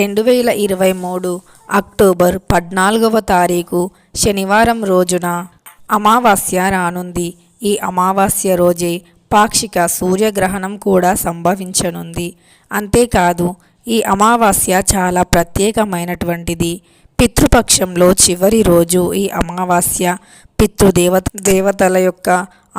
రెండు వేల ఇరవై మూడు అక్టోబర్ పద్నాలుగవ తారీఖు శనివారం రోజున అమావాస్య రానుంది. ఈ అమావాస్య రోజే పాక్షిక సూర్యగ్రహణం కూడా సంభవించనుంది. అంతేకాదు ఈ అమావాస్య చాలా ప్రత్యేకమైనటువంటిది. పితృపక్షంలో చివరి రోజు ఈ అమావాస్య పితృదేవ దేవతల యొక్క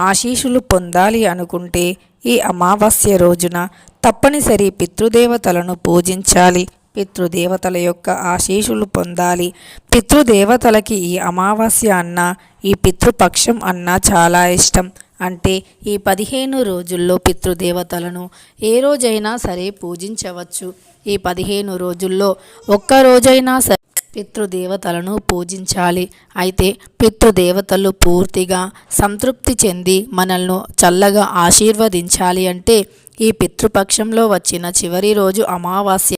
ఆశీషులు పొందాలి అనుకుంటే ఈ అమావాస్య రోజున తప్పనిసరి పితృదేవతలను పూజించాలి. పితృదేవతల యొక్క ఆశీషులు పొందాలి. పితృదేవతలకి ఈ అమావాస్య అన్న ఈ పితృపక్షం అన్న చాలా ఇష్టం. అంటే ఈ పదిహేను రోజుల్లో పితృదేవతలను ఏ రోజైనా సరే పూజించవచ్చు. ఈ పదిహేను రోజుల్లో ఒక్క రోజైనా సరే పితృదేవతలను పూజించాలి. అయితే పితృదేవతలు పూర్తిగా సంతృప్తి చెంది మనల్ని చల్లగా ఆశీర్వదించాలి అంటే ఈ పితృపక్షంలో వచ్చిన చివరి రోజు అమావాస్య.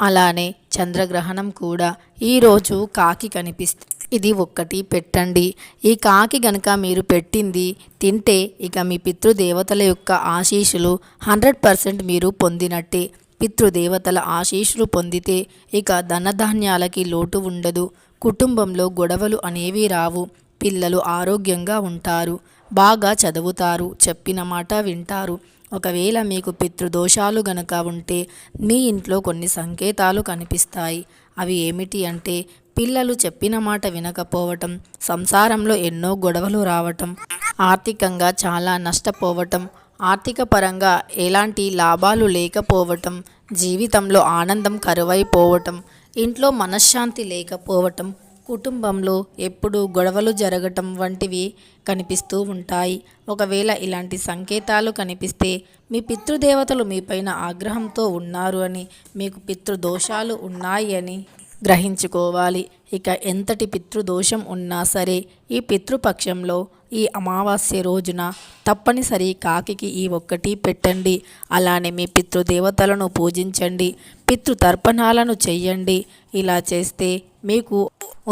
అలానే చంద్రగ్రహణం కూడా ఈరోజు కాకి కనిపిస్తుంది ఇది ఒక్కటి పెట్టండి. ఈ కాకి గనక మీరు పెట్టింది తింటే ఇక మీ పితృదేవతల యొక్క ఆశీస్సులు హండ్రెడ్ పర్సెంట్ మీరు పొందినట్టే. పితృదేవతల ఆశీస్సులు పొందితే ఇక ధనధాన్యాలకి లోటు ఉండదు. కుటుంబంలో గొడవలు అనేవి రావు. పిల్లలు ఆరోగ్యంగా ఉంటారు. బాగా చదువుతారు. చెప్పిన మాట వింటారు. ఒకవేళ మీకు పితృదోషాలు గనక ఉంటే మీ ఇంట్లో కొన్ని సంకేతాలు కనిపిస్తాయి. అవి ఏమిటి అంటే పిల్లలు చెప్పిన మాట వినకపోవటం సంసారంలో ఎన్నో గొడవలు రావటం ఆర్థికంగా చాలా నష్టపోవటం ఆర్థిక పరంగా ఎలాంటి లాభాలు లేకపోవటం జీవితంలో ఆనందం కరువైపోవటం ఇంట్లో మనశ్శాంతి లేకపోవటం కుటుంబంలో ఎప్పుడూ గొడవలు జరగటం వంటివి కనిపిస్తూ ఉంటాయి. ఒకవేళ ఇలాంటి సంకేతాలు కనిపిస్తే మీ పితృదేవతలు మీపైన ఆగ్రహంతో ఉన్నారు అని మీకు పితృదోషాలు ఉన్నాయి అని గ్రహించుకోవాలి. ఇక ఎంతటి పితృదోషం ఉన్నా సరే ఈ పితృపక్షంలో ఈ అమావాస్య రోజున తప్పనిసరి కాకికి ఈ ఒక్కటి పెట్టండి. అలానే మీ పితృదేవతలను పూజించండి. పితృతర్పణాలను చెయ్యండి ఇలా చేస్తే మీకు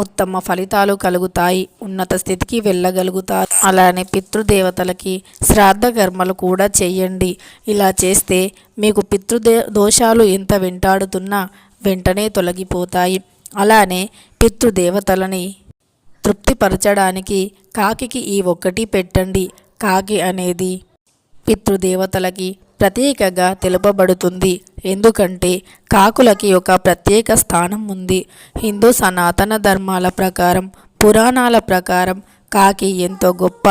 ఉత్తమ ఫలితాలు కలుగుతాయి ఉన్నత స్థితికి వెళ్ళగలుగుతారు. అలానే పితృదేవతలకి శ్రాద్ధ కర్మలు కూడా చేయండి. ఇలా చేస్తే మీకు పితృదే దోషాలు ఎంత వెంటాడుతున్నా వెంటనే తొలగిపోతాయి. అలానే పితృదేవతలని తృప్తిపరచడానికి కాకికి ఈ ఒక్కటి పెట్టండి. కాకి అనేది పితృదేవతలకి ప్రత్యేకగా తెలుపబడుతుంది. ఎందుకంటే కాకులకి ఒక ప్రత్యేక స్థానం ఉంది. హిందూ సనాతన ధర్మాల ప్రకారం పురాణాల ప్రకారం కాకి ఎంతో గొప్ప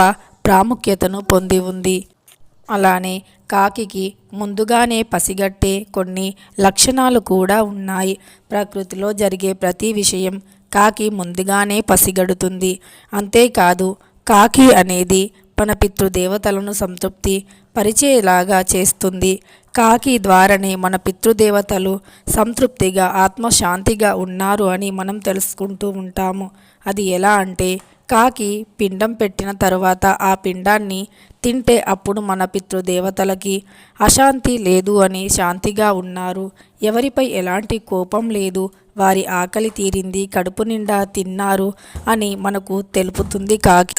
ప్రాముఖ్యతను పొంది ఉంది. అలానే కాకికి ముందుగానే పసిగట్టే కొన్ని లక్షణాలు కూడా ఉన్నాయి. ప్రకృతిలో జరిగే ప్రతి విషయం కాకి ముందుగానే పసిగడుతుంది. అంతేకాదు కాకి అనేది మన పితృదేవతలను సంతృప్తి పరిచేలాగా చేస్తుంది. కాకి ద్వారానే మన పితృదేవతలు సంతృప్తిగా ఆత్మశాంతిగా ఉన్నారు అని మనం తెలుసుకుంటూ ఉంటాము. అది ఎలా అంటే కాకి పిండం పెట్టిన తరువాత ఆ పిండాన్ని తింటే అప్పుడు మన పితృదేవతలకి అశాంతి లేదు అని శాంతిగా ఉన్నారు. ఎవరిపై ఎలాంటి కోపం లేదు వారి ఆకలి తీరింది కడుపు నిండా తిన్నారు అని మనకు తెలుపుతుంది కాకి.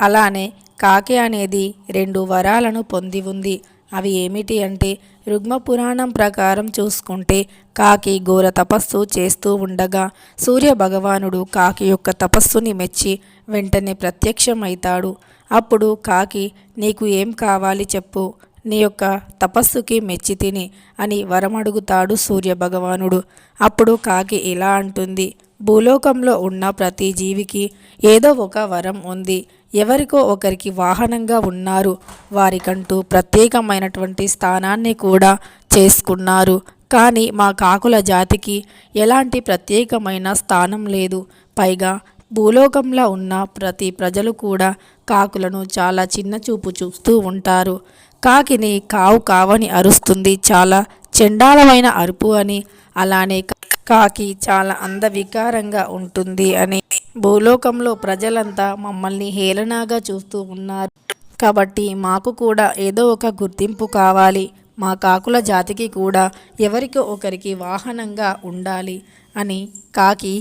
అలానే కాకి అనేది రెండు వరాలను పొంది ఉంది. అవి ఏమిటి అంటే రుగ్మ పురాణం ప్రకారం చూసుకుంటే కాకి ఘోర తపస్సు చేస్తూ ఉండగా సూర్య భగవానుడు కాకి యొక్క తపస్సుని మెచ్చి వెంటనే ప్రత్యక్షమవుతాడు అప్పుడు కాకి నీకు ఏం కావాలి చెప్పు నీ యొక్క తపస్సుకి మెచ్చి తిని అని వరమడుగుతాడు సూర్య భగవానుడు అప్పుడు కాకి ఇలా అంటుంది భూలోకంలో ఉన్న ప్రతి జీవికి ఏదో ఒక వరం ఉంది. ఎవరికో ఒకరికి వాహనంగా ఉన్నారు. వారికంటూ ప్రత్యేకమైనటువంటి స్థానాన్ని కూడా చేసుకున్నారు. కానీ మా కాకుల జాతికి ఎలాంటి ప్రత్యేకమైన స్థానం లేదు. పైగా భూలోకంలో ఉన్న ప్రతి ప్రజలు కూడా కాకులను చాలా చిన్న చూపు చూస్తూ ఉంటారు. కాకిని కావు కావని అరుస్తుంది. చాలా చండాలమైన అరుపు అని అలానే కాకి చాలా అందవికారంగా ఉంటుంది అని భూలోకంలో ప్రజలంతా మమ్మల్ని హేళనాగా చూస్తూ ఉన్నారు. కాబట్టి మాకు కూడా ఏదో ఒక గుర్తింపు కావాలి. మా కాకుల జాతికి కూడా ఎవరికి ఒకరికి వాహనంగా ఉండాలి అని కాకి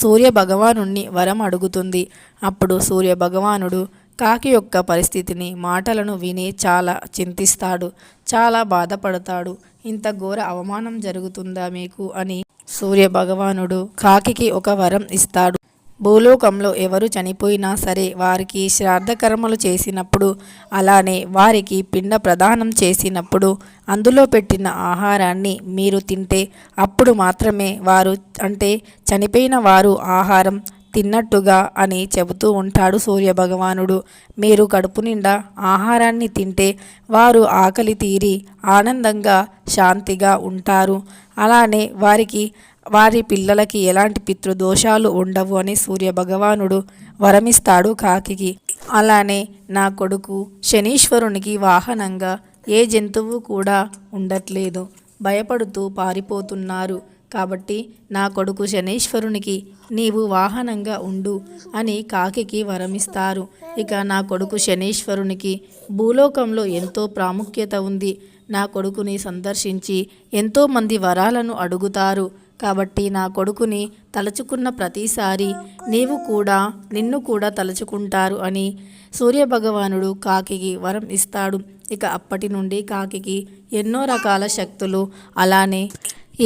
సూర్య భగవానుణ్ణి వరం అడుగుతుంది. అప్పుడు సూర్య భగవానుడు కాకి యొక్క పరిస్థితిని మాటలను విని చాలా చింతిస్తాడు చాలా బాధపడతాడు. ఇంత ఘోర అవమానం జరుగుతుందా మీకు? అని సూర్య భగవానుడు కాకికి ఒక వరం ఇస్తాడు. భూలోకంలో ఎవరు చనిపోయినా సరే వారికి శ్రాద్ధకర్మలు చేసినప్పుడు అలానే వారికి పిండ ప్రదానం చేసినప్పుడు అందులో పెట్టిన ఆహారాన్ని మీరు తింటే అప్పుడు మాత్రమే వారు అంటే చనిపోయిన వారు ఆహారం తిన్నట్టుగా అని చెబుతూ ఉంటాడు సూర్యభగవానుడు. మీరు కడుపు నిండా ఆహారాన్ని తింటే వారు ఆకలి తీరి ఆనందంగా శాంతిగా ఉంటారు. అలానే వారికి వారి పిల్లలకి ఎలాంటి పితృదోషాలు ఉండవు అని సూర్యభగవానుడు వరమిస్తాడు కాకికి. అలానే నా కొడుకు శనీశ్వరునికి వాహనంగా ఏ జంతువు కూడా ఉండట్లేదు. భయపడుతూ పారిపోతున్నారు. కాబట్టి నా కొడుకు శనీశ్వరునికి నీవు వాహనంగా ఉండు అని కాకికి వరమిస్తారు. ఇక నా కొడుకు శనీశ్వరునికి భూలోకంలో ఎంతో ప్రాముఖ్యత ఉంది. నా కొడుకుని సందర్శించి ఎంతోమంది వరాలను అడుగుతారు. కాబట్టి నా కొడుకుని తలుచుకున్న ప్రతిసారి నీవు కూడా నిన్ను కూడా తలుచుకుంటారు అని సూర్యభగవానుడు కాకికి వరం ఇస్తాడు. ఇక అప్పటి నుండి కాకికి ఎన్నో రకాల శక్తులు అలానే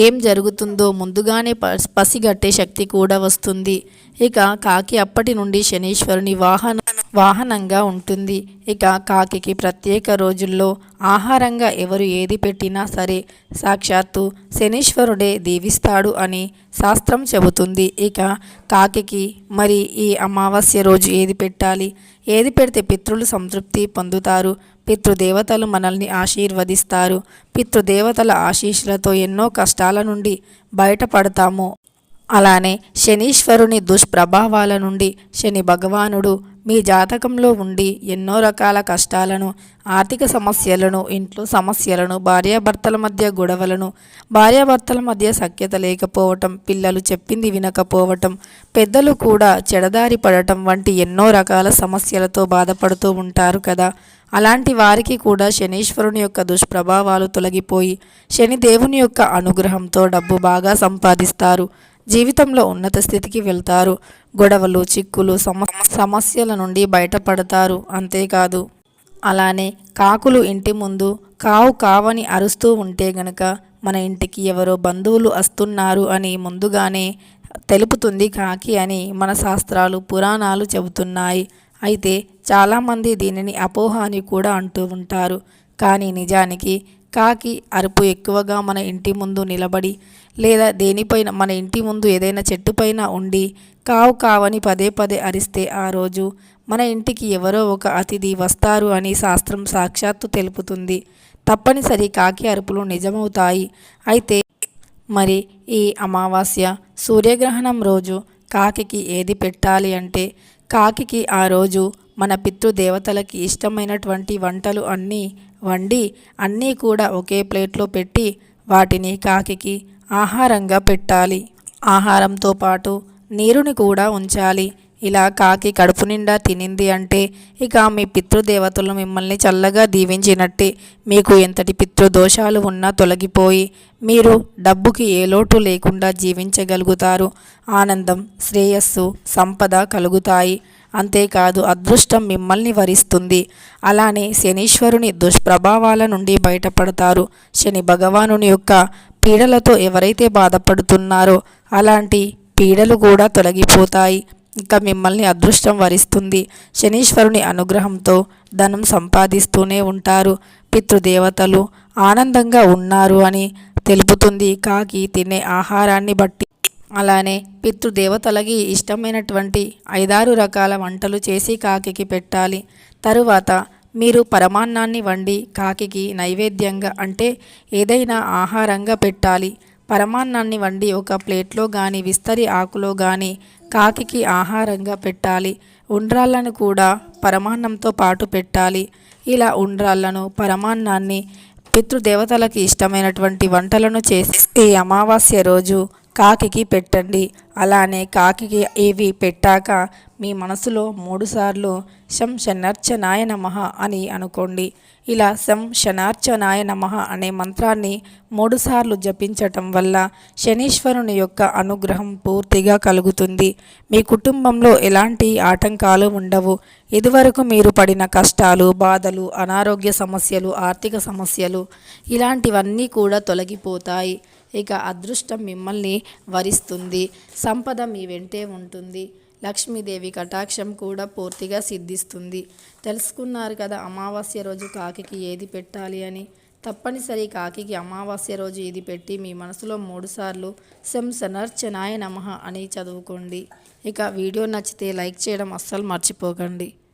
ఏం జరుగుతుందో ముందుగానే పసిగట్టే శక్తి కూడా వస్తుంది. ఇక కాకి అప్పటి నుండి శనీశ్వరుని వాహన వాహనంగా ఉంటుంది. ఇక కాకి ప్రత్యేక రోజుల్లో ఆహారంగా ఎవరు ఏది పెట్టినా సరే సాక్షాత్తు శనీశ్వరుడే దీవిస్తాడు అని శాస్త్రం చెబుతుంది. ఇక కాకి మరి ఈ అమావాస్య రోజు ఏది పెట్టాలి? ఏది పెడితే పితృలు సంతృప్తి పొందుతారు? పితృదేవతలు మనల్ని ఆశీర్వదిస్తారు. పితృదేవతల ఆశీస్సులతో ఎన్నో కష్టాల నుండి బయటపడతాము. అలానే శనీశ్వరుని దుష్ప్రభావాల నుండి శని భగవానుడు మీ జాతకంలో ఉండి ఎన్నో రకాల కష్టాలను ఆర్థిక సమస్యలను ఇంట్లో సమస్యలను భార్యాభర్తల మధ్య గొడవలను భార్యాభర్తల మధ్య సఖ్యత లేకపోవటం పిల్లలు చెప్పింది వినకపోవటం పెద్దలు కూడా చెడదారి పడటం వంటి ఎన్నో రకాల సమస్యలతో బాధపడుతూ ఉంటారు కదా. అలాంటి వారికి కూడా శనీశ్వరుని యొక్క దుష్ప్రభావాలు తొలగిపోయి శని దేవుని యొక్క అనుగ్రహంతో డబ్బు బాగా సంపాదిస్తారు. జీవితంలో ఉన్నత స్థితికి వెళ్తారు. గొడవలు చిక్కులు సమ సమస్యల నుండి బయటపడతారు. అంతేకాదు అలానే కాకులు ఇంటి ముందు కావు కావని అరుస్తూ ఉంటే గనక మన ఇంటికి ఎవరో బంధువులు వస్తున్నారు అని ముందుగానే తెలుపుతుంది కాకి అని మన శాస్త్రాలు పురాణాలు చెబుతున్నాయి. అయితే చాలామంది దీనిని అపోహ అని కూడా అంటూ ఉంటారు. కానీ నిజానికి కాకి అరుపు ఎక్కువగా మన ఇంటి ముందు నిలబడి లేదా దేనిపైన మన ఇంటి ముందు ఏదైనా చెట్టుపైన ఉండి కావు కావని పదే పదే అరిస్తే ఆ రోజు మన ఇంటికి ఎవరో ఒక అతిథి వస్తారు అని శాస్త్రం సాక్షాత్తు తెలుపుతుంది. తప్పనిసరి కాకి అరుపులు నిజమవుతాయి. అయితే మరి ఈ అమావాస్య సూర్యగ్రహణం రోజు కాకికి ఏది పెట్టాలి అంటే కాకికి ఆ రోజు మన పితృదేవతలకి ఇష్టమైనటువంటి వంటలు అన్నీ వండి అన్నీ కూడా ఒకే ప్లేట్లో పెట్టి వాటిని కాకికి ఆహారంగా పెట్టాలి. ఆహారంతో పాటు నీరుని కూడా ఉంచాలి. ఇలా కాకి కడుపు నిండా తినింది అంటే ఇక మీ పితృదేవతలు మిమ్మల్ని చల్లగా దీవించినట్టే మీకు ఎంతటి పితృదోషాలు ఉన్నా తొలగిపోయి మీరు డబ్బుకి ఏ లోటు లేకుండా జీవించగలుగుతారు. ఆనందం శ్రేయస్సు సంపద కలుగుతాయి. అంతేకాదు అదృష్టం మిమ్మల్ని వరిస్తుంది. అలానే శనీశ్వరుని దుష్ప్రభావాల నుండి బయటపడతారు. శని భగవానుని యొక్క పీడలతో ఎవరైతే బాధపడుతున్నారో అలాంటి పీడలు కూడా తొలగిపోతాయి. ఇంకా మిమ్మల్ని అదృష్టం వరిస్తుంది. శనీశ్వరుని అనుగ్రహంతో ధనం సంపాదిస్తూనే ఉంటారు. పితృదేవతలు ఆనందంగా ఉన్నారు అని తెలుపుతుంది. కాకి తినే ఆహారాన్ని బట్టి. అలానే పితృదేవతలకి ఇష్టమైనటువంటి ఐదారు రకాల వంటలు చేసి కాకికి పెట్టాలి. తరువాత మీరు పరమాన్నాన్ని వండి కాకికి నైవేద్యంగా అంటే ఏదైనా ఆహారంగా పెట్టాలి. పరమాన్నాన్ని వండి ఒక ప్లేట్లో కానీ విస్తరి ఆకులో కానీ కాకికి ఆహారంగా పెట్టాలి. ఉండ్రాళ్ళను కూడా పరమాన్నంతో పాటు పెట్టాలి. ఇలా ఉండ్రాళ్ళను పరమాన్నాన్ని పితృదేవతలకు ఇష్టమైనటువంటి వంటలను చేసి ఈ అమావాస్య రోజు కాకికి పెట్టండి. అలానే కాకికి ఇవి పెట్టాక మీ మనసులో మూడుసార్లు శం శనర్చనాయ నమః అని అనుకోండి. ఇలా శం శనార్చనాయ నమః అనే మంత్రాన్ని మూడుసార్లు జపించటం వల్ల శనీశ్వరుని యొక్క అనుగ్రహం పూర్తిగా కలుగుతుంది. మీ కుటుంబంలో ఎలాంటి ఆటంకాలు ఉండవు. ఇదివరకు మీరు పడిన కష్టాలు బాధలు అనారోగ్య సమస్యలు ఆర్థిక సమస్యలు ఇలాంటివన్నీ కూడా తొలగిపోతాయి. ఇక అదృష్టం మిమ్మల్ని వరిస్తుంది. సంపద మీ వెంటే ఉంటుంది. లక్ష్మీదేవి కటాక్షం కూడా పూర్తిగా సిద్ధిస్తుంది. తెలుసుకున్నారు కదా అమావాస్య రోజు కాకికి ఏది పెట్టాలి అని. తప్పనిసరి కాకికి అమావాస్య రోజు ఇది పెట్టి మీ మనసులో మూడుసార్లు శం సనర్చనాయ నమః అని చదువుకోండి. ఇక వీడియో నచ్చితే లైక్ చేయడం అస్సలు మర్చిపోకండి.